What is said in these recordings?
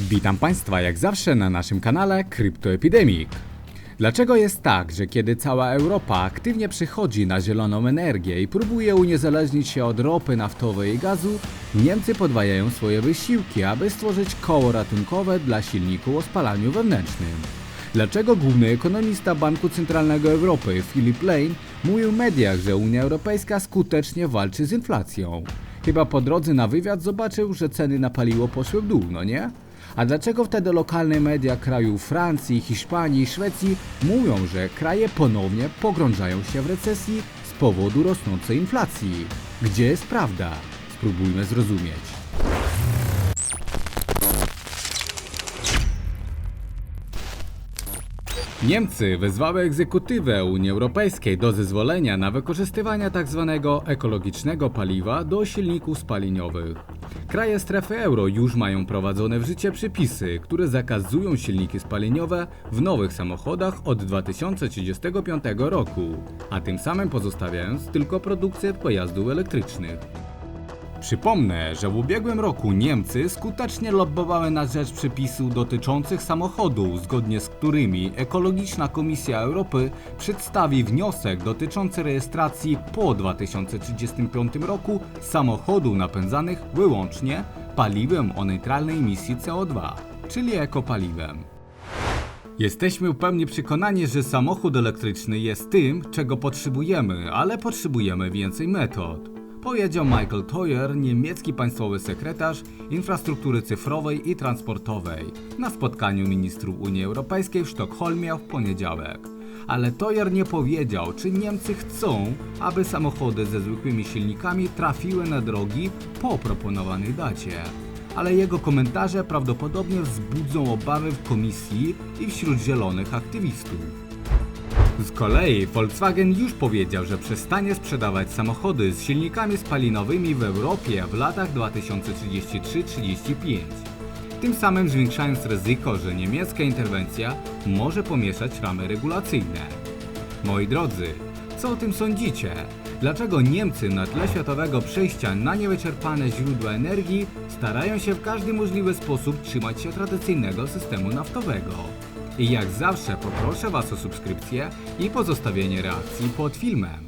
Witam Państwa jak zawsze na naszym kanale Kryptoepidemik. Dlaczego jest tak, że kiedy cała Europa aktywnie przychodzi na zieloną energię i próbuje uniezależnić się od ropy naftowej i gazu, Niemcy podwajają swoje wysiłki, aby stworzyć koło ratunkowe dla silników o spalaniu wewnętrznym? Dlaczego główny ekonomista Banku Centralnego Europy Philip Lane mówił w mediach, że Unia Europejska skutecznie walczy z inflacją? Chyba po drodze na wywiad zobaczył, że ceny na paliwo poszły w dół, no nie? A dlaczego wtedy lokalne media krajów Francji, Hiszpanii Szwecji mówią, że kraje ponownie pogrążają się w recesji z powodu rosnącej inflacji? Gdzie jest prawda? Spróbujmy zrozumieć. Niemcy wezwały egzekutywę Unii Europejskiej do zezwolenia na wykorzystywanie tzw. ekologicznego paliwa do silników spaliniowych. Kraje strefy euro już mają prowadzone w życie przepisy, które zakazują silniki spaliniowe w nowych samochodach od 2035 roku, a tym samym pozostawiając tylko produkcję pojazdów elektrycznych. Przypomnę, że w ubiegłym roku Niemcy skutecznie lobbowały na rzecz przepisów dotyczących samochodów, zgodnie z którymi Ekologiczna Komisja Europy przedstawi wniosek dotyczący rejestracji po 2035 roku samochodów napędzanych wyłącznie paliwem o neutralnej emisji CO2, czyli ekopaliwem. Jesteśmy w pełni przekonani, że samochód elektryczny jest tym, czego potrzebujemy, ale potrzebujemy więcej metod. Powiedział Michael Toyer, niemiecki państwowy sekretarz infrastruktury cyfrowej i transportowej na spotkaniu ministrów Unii Europejskiej w Sztokholmie w poniedziałek. Ale Toyer nie powiedział, czy Niemcy chcą, aby samochody ze zwykłymi silnikami trafiły na drogi po proponowanej dacie. Ale jego komentarze prawdopodobnie wzbudzą obawy w komisji i wśród zielonych aktywistów. Z kolei Volkswagen już powiedział, że przestanie sprzedawać samochody z silnikami spalinowymi w Europie w latach 2033-35. Tym samym zwiększając ryzyko, że niemiecka interwencja może pomieszać ramy regulacyjne. Moi drodzy, co o tym sądzicie? Dlaczego Niemcy na tle światowego przejścia na niewyczerpane źródła energii starają się w każdy możliwy sposób trzymać się tradycyjnego systemu naftowego? I jak zawsze poproszę Was o subskrypcję i pozostawienie reakcji pod filmem.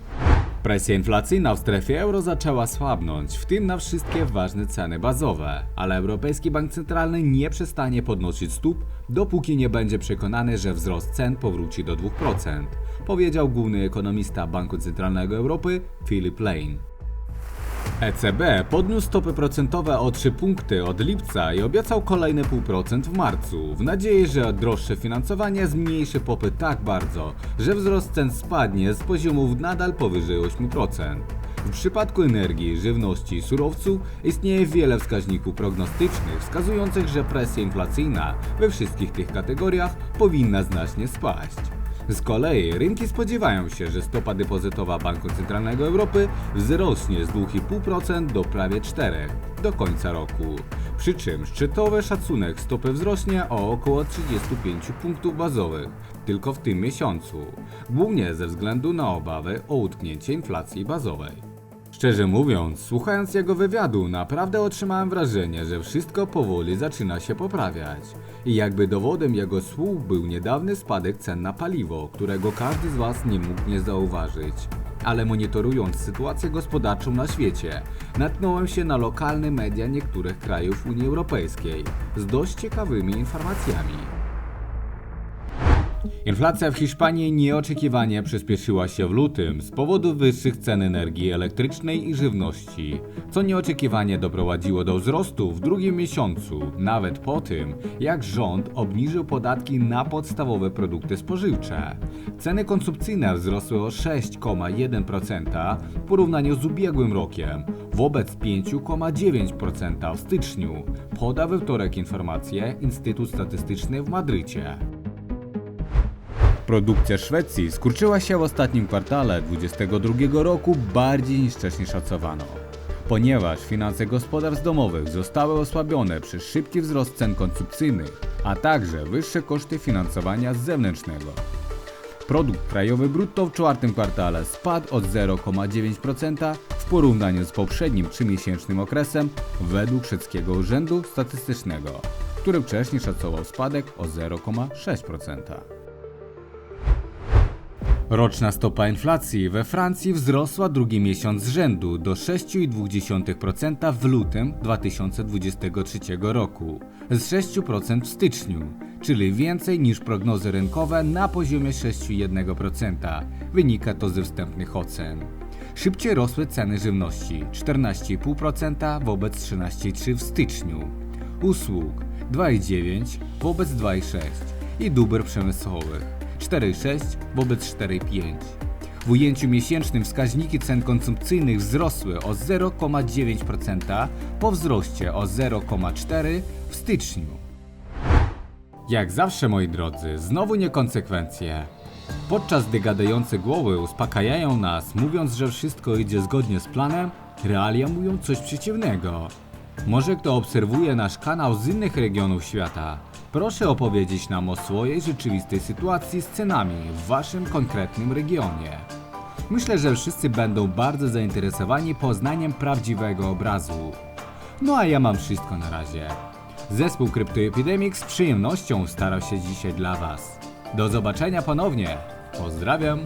Presja inflacyjna w strefie euro zaczęła słabnąć, w tym na wszystkie ważne ceny bazowe, ale Europejski Bank Centralny nie przestanie podnosić stóp, dopóki nie będzie przekonany, że wzrost cen powróci do 2%, powiedział główny ekonomista Banku Centralnego Europy Philip Lane. ECB podniósł stopy procentowe o 3 punkty od lipca i obiecał kolejne 0,5% w marcu, w nadziei, że droższe finansowanie zmniejszy popyt tak bardzo, że wzrost cen spadnie z poziomów nadal powyżej 8%. W przypadku energii, żywności i surowców istnieje wiele wskaźników prognostycznych wskazujących, że presja inflacyjna we wszystkich tych kategoriach powinna znacznie spaść. Z kolei rynki spodziewają się, że stopa depozytowa Banku Centralnego Europy wzrośnie z 2,5% do prawie 4% do końca roku. Przy czym szczytowy szacunek stopy wzrośnie o około 35 punktów bazowych tylko w tym miesiącu, głównie ze względu na obawy o utknięcie inflacji bazowej. Szczerze mówiąc, słuchając jego wywiadu, naprawdę otrzymałem wrażenie, że wszystko powoli zaczyna się poprawiać. I jakby dowodem jego słów był niedawny spadek cen na paliwo, którego każdy z Was nie mógł nie zauważyć. Ale monitorując sytuację gospodarczą na świecie, natknąłem się na lokalne media niektórych krajów Unii Europejskiej z dość ciekawymi informacjami. Inflacja w Hiszpanii nieoczekiwanie przyspieszyła się w lutym z powodu wyższych cen energii elektrycznej i żywności, co nieoczekiwanie doprowadziło do wzrostu w drugim miesiącu, nawet po tym, jak rząd obniżył podatki na podstawowe produkty spożywcze. Ceny konsumpcyjne wzrosły o 6,1% w porównaniu z ubiegłym rokiem, wobec 5,9% w styczniu, poda we wtorek informację Instytut Statystyczny w Madrycie. Produkcja Szwecji skurczyła się w ostatnim kwartale 2022 roku bardziej niż wcześniej szacowano. Ponieważ finanse gospodarstw domowych zostały osłabione przez szybki wzrost cen konsumpcyjnych, a także wyższe koszty finansowania zewnętrznego. Produkt krajowy brutto w czwartym kwartale spadł o 0,9% w porównaniu z poprzednim trzymiesięcznym okresem według szwedzkiego Urzędu Statystycznego, który wcześniej szacował spadek o 0,6%. Roczna stopa inflacji we Francji wzrosła drugi miesiąc z rzędu do 6,2% w lutym 2023 roku, z 6% w styczniu, czyli więcej niż prognozy rynkowe na poziomie 6,1%. Wynika to ze wstępnych ocen. Szybciej rosły ceny żywności 14,5% wobec 13,3% w styczniu, usług 2,9% wobec 2,6% i dóbr przemysłowych 4,6 wobec 4,5. W ujęciu miesięcznym wskaźniki cen konsumpcyjnych wzrosły o 0,9% po wzroście o 0,4% w styczniu. Jak zawsze, moi drodzy, znowu niekonsekwencje. Podczas gdy gadające głowy uspokajają nas, mówiąc, że wszystko idzie zgodnie z planem, realia mówią coś przeciwnego. Może kto obserwuje nasz kanał z innych regionów świata, proszę opowiedzieć nam o swojej rzeczywistej sytuacji z cenami w waszym konkretnym regionie. Myślę, że wszyscy będą bardzo zainteresowani poznaniem prawdziwego obrazu. No a ja mam wszystko na razie. Zespół Cryptoepidemic z przyjemnością starał się dzisiaj dla Was. Do zobaczenia ponownie. Pozdrawiam.